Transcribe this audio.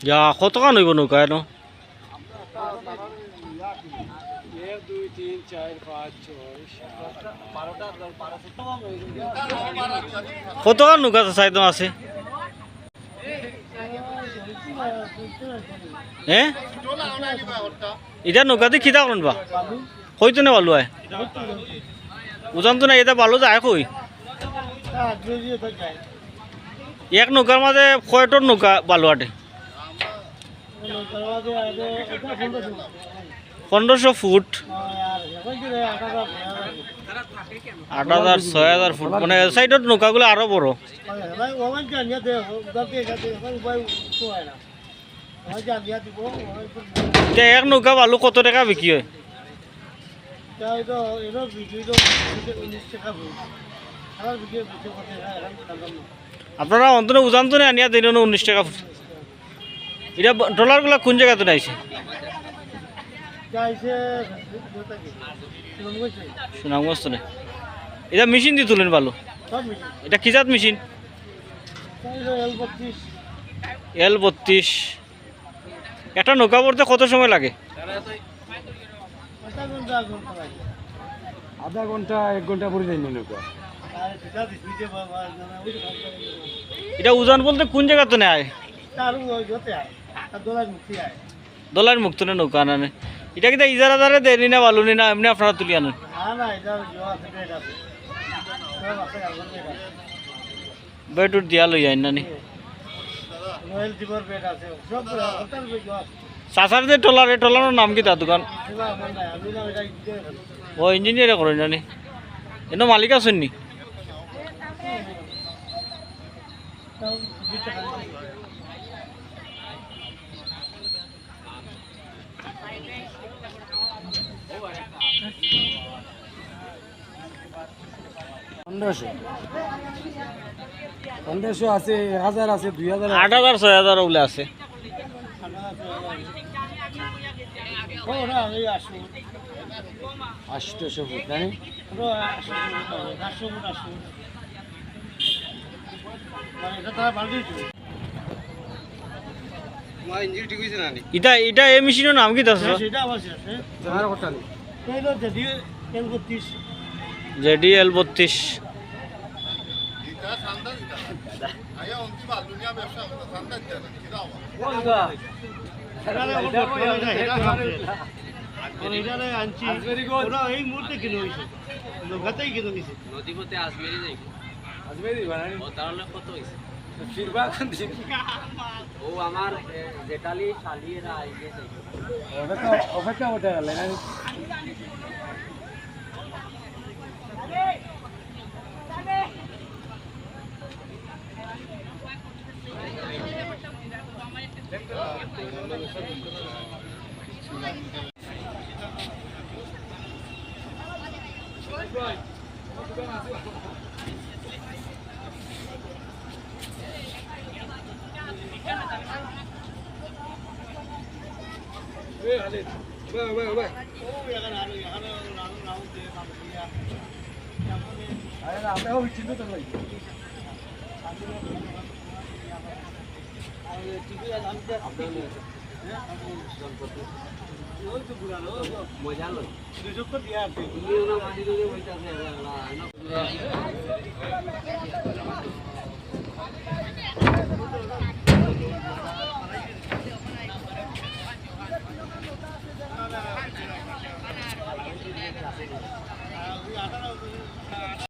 ইয়া কত কান হইব নৌকা এনো এক দুই তিন চার পাঁচ ছয় সাত বারোটা বারোশো কত কান নৌকা চাইতো আছে হ্যাঁ এটা নৌকা দিয়ে খিদা করেন বা কইতো না বালু আয় বুঝান তো না এটা বালু যায় কই এক নৌকার মাঝে কয়টন নৌকা বালু আটে? পনেরোশো। ফুট। আট হাজার ছয় হাজার ফুট। মানে সাইডত নৌকাগুলো আরও বড়। এক নৌকা বালু কত টাকা বিক্রি হয়? আপনারা অন্তনে উজান তো আনিয়া দিন উনিশ টাকা ফুট। এটা ডলারগুলো কোন জায়গাতে আইছে সুনামগঞ্জ তো এটা মেশিন দিয়ে তুলেন বালু এটা কিজাত মেশিন এল বত্রিশ। একটা নৌকা পড়তে কত সময় লাগে? আধা ঘণ্টা এক ঘণ্টা পরে যাই নৌকা। এটা উজান বলতে কোন জায়গাতে নেয়? দলার মুক্ত না নৌকা আনানে এটা কিন্তু ইজারা দারে দেয়নি না বালু নি না এমনি আপনারা তুলি আনেন? বেটুর দিয়া লই আইন নানি চাচার যে টলার এই টলারের নাম কি তার দোকান? ও ইঞ্জিনিয়ারে করেন জানি এনে মালিক আছেন নি? পনেরোশো। পনেরোশো আছে হাজার আছে দুই হাজার আট হাজার ছয় হাজার ওগুলো আছে। আষ্টশো ফুট তাই? ইটা ইটা এই মেশিনের নাম কি আছে জানার কথা জেডি এল বত্রিশ। এই মুহূর্তে কিনে হয়েছে লোকাতেই কিনে হয়েছে নদীপথে যাই আজমেরি বানানি? ও তাহলে কত হয়েছে ফিরবা কোন ও আমার এ, জেঠালি শালিয়েরা আইগে যাই অপেক্ষা অপেক্ষা ওঠে গেল না? মজা লয় দুশো দিয়া আছে